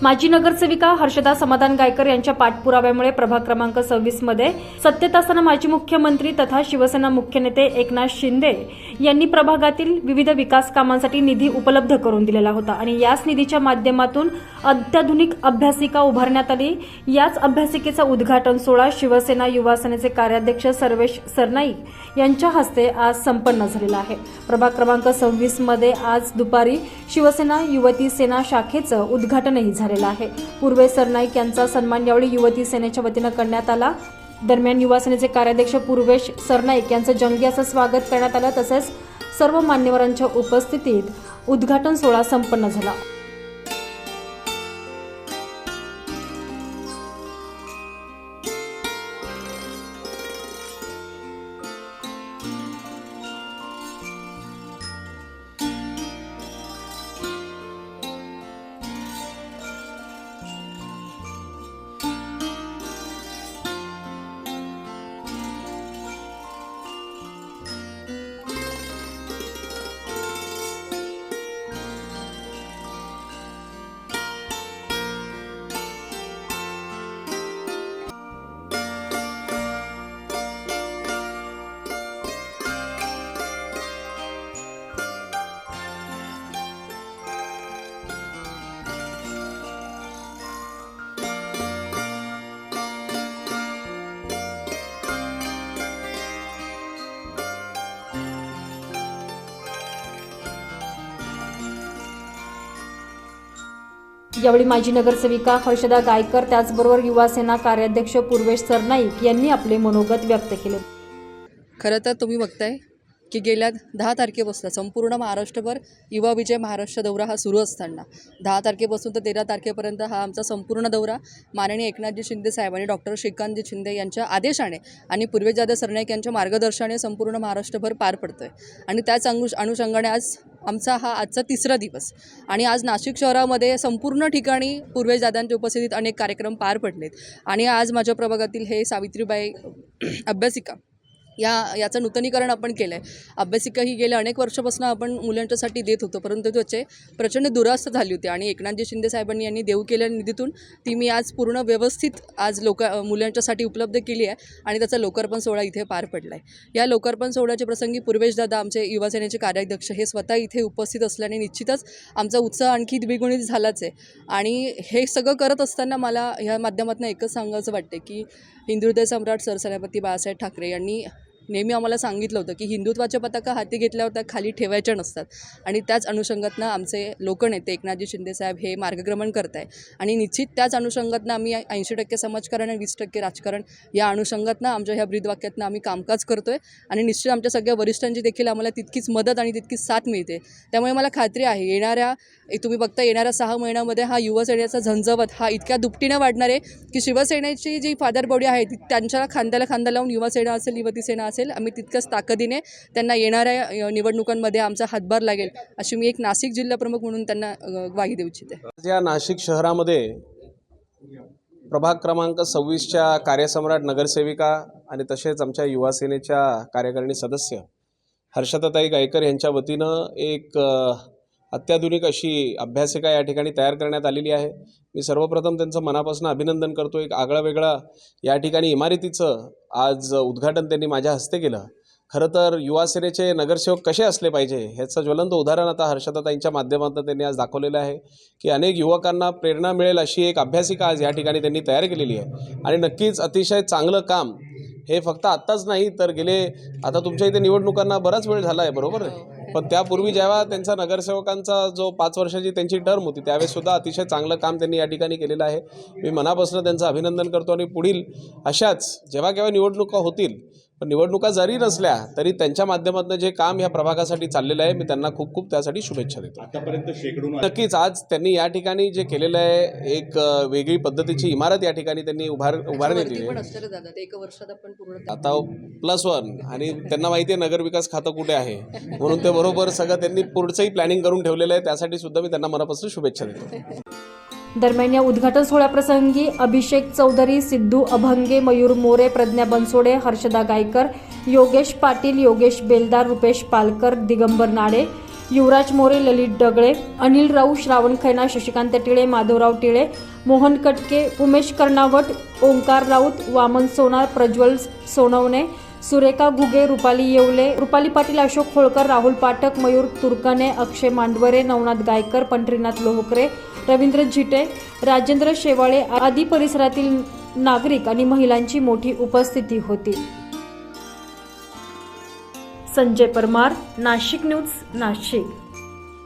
माजी नगरसेविका हर्षदा समाधान गायकर यांच्या पाठपुराव्यामुळे प्रभाग क्रमांक सव्वीसमध्ये सत्तेत असताना माजी मुख्यमंत्री तथा शिवसेना मुख्य नेते एकनाथ शिंदे यांनी प्रभागातील विविध विकास कामांसाठी निधी उपलब्ध करून दिलेला होता. आणि याच निधीच्या माध्यमातून अत्याधुनिक अभ्यासिका उभारण्यात आली. याच अभ्यासिकेचा उद्घाटन सोहळा शिवसेना युवा सेनेचे कार्याध्यक्ष सर्वेश सरनाईक यांच्या हस्ते आज संपन्न झालेला आहे. प्रभाग क्रमांक सव्वीसमध्ये आज दुपारी शिवसेना युवती सेना शाखेचं उद्घाटनही झालं. झालेला आहे. पूर्वे सरनाईक यांचा सन्मान यावेळी युवती सेनेच्या वतीनं करण्यात आला. दरम्यान युवा सेनेचे कार्याध्यक्ष पूर्वेश सरनाईक यांचं जंगी असं स्वागत करण्यात आलं. तसेच सर्व मान्यवरांच्या उपस्थितीत उद्घाटन सोहळा संपन्न झाला. यावेळी माजी नगरसेविका हर्षदा गायकर त्याचबरोबर युवासेना कार्याध्यक्ष पूर्वेश सरनाईक यांनी आपले मनोगत व्यक्त केले. खरं तर तुम्ही बघताय की गेल्या दहा तारखेपासून संपूर्ण महाराष्ट्रभर युवा विजय महाराष्ट्र दौरा हा सुरू असताना दहा तारखेपासून तर तेरा तारखेपर्यंत हा आमचा संपूर्ण दौरा माननीय एकनाथजी शिंदे साहेब आणि डॉक्टर श्रीकांतजी शिंदे यांच्या आदेशाने आणि पूर्वेश जाधव सरनाईक यांच्या मार्गदर्शनाने संपूर्ण महाराष्ट्रभर पार पडतो आहे आणि त्याच अंगुष अनुषंगाने आज आमचा हा आजचा तिसरा दिवस. आणि आज नाशिक शहरामध्ये संपूर्ण ठिकाणी पूर्वेश दादांच्या उपस्थितीत अनेक कार्यक्रम पार पडलेत. आणि आज माझ्या प्रभागातील हे सावित्रीबाई अभ्यासिका या याचं नूतनीकरण आपण केलं आहे अभ्यासिका ही गेल्या अनेक वर्षापासून आपण मुलांच्यासाठी देत होतो परंतु त्याचे प्रचंड दुरास्त झाली होती आणि एकनाथजी शिंदे साहेबांनी यांनी देऊ केलेल्या निधीतून ती मी आज पूर्ण व्यवस्थित आज लोक मुलांच्यासाठी उपलब्ध केली आहे आणि त्याचा लोकार्पण सोहळा इथे पार पडला आहे या लोकार्पण सोहळ्याच्या प्रसंगी पूर्वेशदादा आमचे युवासेनेचे कार्याध्यक्ष हे स्वतः इथे उपस्थित असल्याने निश्चितच आमचा उत्साह आणखी द्विगुणित झालाच आहे. आणि हे सगळं करत असताना मला ह्या माध्यमातून एकच सांगायचं वाटते की हिंदुहृदय सम्राट सरसेनापती बाळासाहेब ठाकरे यांनी नेहमी आम्हाला सांगितलं होतं की हिंदुत्वाच्या पताका हाती घेतल्यावर त्या खाली ठेवायच्या नसतात. आणि त्याच अनुषंगातनं आमचे लोकनेते एकनाथजी शिंदेसाहेब हे मार्गक्रमण करत आहे आणि निश्चित त्याच अनुषंगातनं आम्ही ऐंशी टक्के समाजकारण आणि वीस टक्के राजकारण या अनुषंगातनं आमच्या ह्या ब्रीदवाक्यातनं आम्ही कामकाज करतो आहे आणि निश्चित आमच्या सगळ्या वरिष्ठांची देखील आम्हाला तितकीच मदत आणि तितकीच साथ मिळते. त्यामुळे मला खात्री आहे येणाऱ्या तुम्ही बघता येणाऱ्या सहा महिन्यामध्ये हा युवसेनेचा झंझवत हा इतक्या दुपटीनं वाढणार आहे की शिवसेनेची जी फादर बॉडी आहे ती त्यांच्या खांद्याला खांदा लावून युवासेना असेल युवती सेना असेल आम्ही तितक्याच ताकदीने त्यांना येणाऱ्या निवडणुकांमध्ये आमचा हातभार लागेल अशी मी एक नाशिक जिल्हाप्रमुख म्हणून त्यांना ग्वाही देऊ इच्छिते. या नाशिक शहरामध्ये प्रभाग क्रमांक सव्वीसच्या कार्यसम्राट नगरसेविका आणि तसेच आमच्या युवासेनेच्या कार्यकारिणी सदस्य हर्षदाताई गायकर यांच्या वतीनं एक अत्याधुनिक अशी अभ्यासिका या ठिकाणी तयार करण्यात आलेली आहे. मी सर्वप्रथम त्यांचं मनापासून अभिनंदन करतो. एक आगळा वेगळा या ठिकाणी इमारतीचं आज उद्घाटन त्यांनी माझ्या हस्ते केलं. खरं तर युवासेनेचे नगरसेवक कसे असले पाहिजे ह्याचं ज्वलंत उदाहरण आता हर्षदाताईंच्या माध्यमातून त्यांनी आज दाखवलेलं आहे की अनेक युवकांना प्रेरणा मिळेल अशी एक अभ्यासिका आज या ठिकाणी त्यांनी तयार केलेली आहे. आणि नक्कीच अतिशय चांगलं काम हे फक्त आत्ताच नाही तर गेले आता तुमच्या इथे निवडणुकांना बराच वेळ झाला आहे बरोबर आहे पण त्यापूर्वी जेव्हा त्यांचा नगरसेवकांचा जो पाच वर्षाची त्यांची टर्म होती त्यावेळेस सुद्धा अतिशय चांगलं काम त्यांनी या ठिकाणी केलेलं आहे. मी मनापासून त्यांचं अभिनंदन करतो आणि पुढील अशाच जेव्हा केव्हा निवडणुका होतील पण निवडणुका जरी नसल्या तरी त्यांच्या माध्यमातून जे काम ह्या प्रभागासाठी चाललेलं आहे मी त्यांना खूप खूप त्यासाठी शुभेच्छा देतो. आतापर्यंत शेकडो नक्कीच आज त्यांनी या ठिकाणी जे केलेलं आहे एक वेगळी पद्धतीची इमारत या ठिकाणी त्यांनी उभार उभारणी दिली पण आहे. असतं रे दादा ते एका वर्षात आपण पूर्ण आता प्लस वन आणि त्यांना माहिती आहे नगरविकास खातं कुठे आहे? म्हणून ते बरोबर सगळं त्यांनी पुढचंही प्लॅनिंग करून ठेवलेलं आहे त्यासाठी सुद्धा मी त्यांना मनापासून शुभेच्छा देतो. दरम्यान या उद्घाटन सोहळ्याप्रसंगी अभिषेक चौधरी सिद्धू अभंगे मयूर मोरे प्रज्ञा बनसोडे हर्षदा गायकर योगेश पाटील योगेश बेलदार रुपेश पालकर दिगंबर नाडे युवराज मोरे ललित डगळे अनिल राऊ श्रावण खैना शशिकांत टिळे माधवराव टिळे मोहन कटके उमेश कर्णावट ओंकार राऊत वामन सोनार प्रज्वल सोनवणे सुरेखा घुगे रुपाली येवले रुपाली पाटील अशोक होळकर राहुल पाठक मयूर तुरकणे अक्षय मांडवरे नवनाथ गायकर पंढरीनाथ लोहकरे रवींद्र झिटे राजेंद्र शेवाळे आदी परिसरातील नागरिक आणि महिलांची मोठी उपस्थिती होती. संजय परमार नाशिक न्यूज नाशिक.